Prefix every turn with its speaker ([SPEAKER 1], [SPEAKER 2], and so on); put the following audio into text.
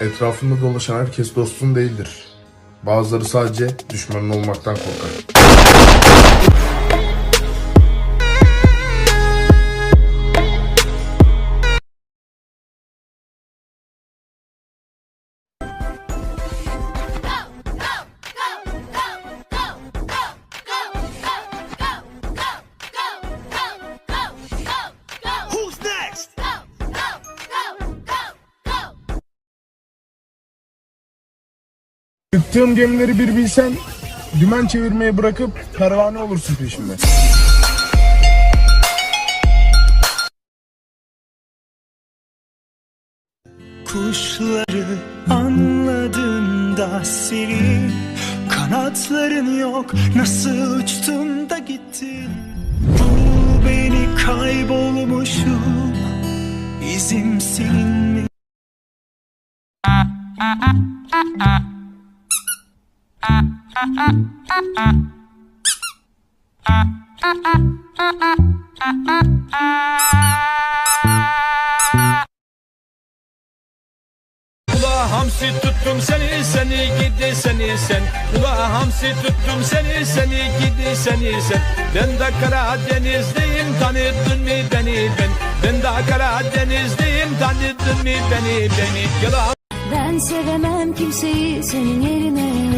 [SPEAKER 1] Etrafında dolaşan herkes dostun değildir. Bazıları sadece düşmanın olmaktan korkar. Yıktığım gemileri bir bilsen, dümen çevirmeyi bırakıp pervane olursun peşimde.
[SPEAKER 2] Kuşları anladığında seni Kanatların yok nasıl uçtun da gittin Bu beni kaybolmuşum İzim mi?
[SPEAKER 3] Ula hamsi tuttum seni seni gidi seni sen. Ula hamsi tuttum seni seni gidi seni sen. Ben de Karadenizliyim tanıdın mı beni ben? Ben de Karadenizliyim tanıdın mı beni beni? Yılan
[SPEAKER 4] Ben sevemem kimseyi senin yerine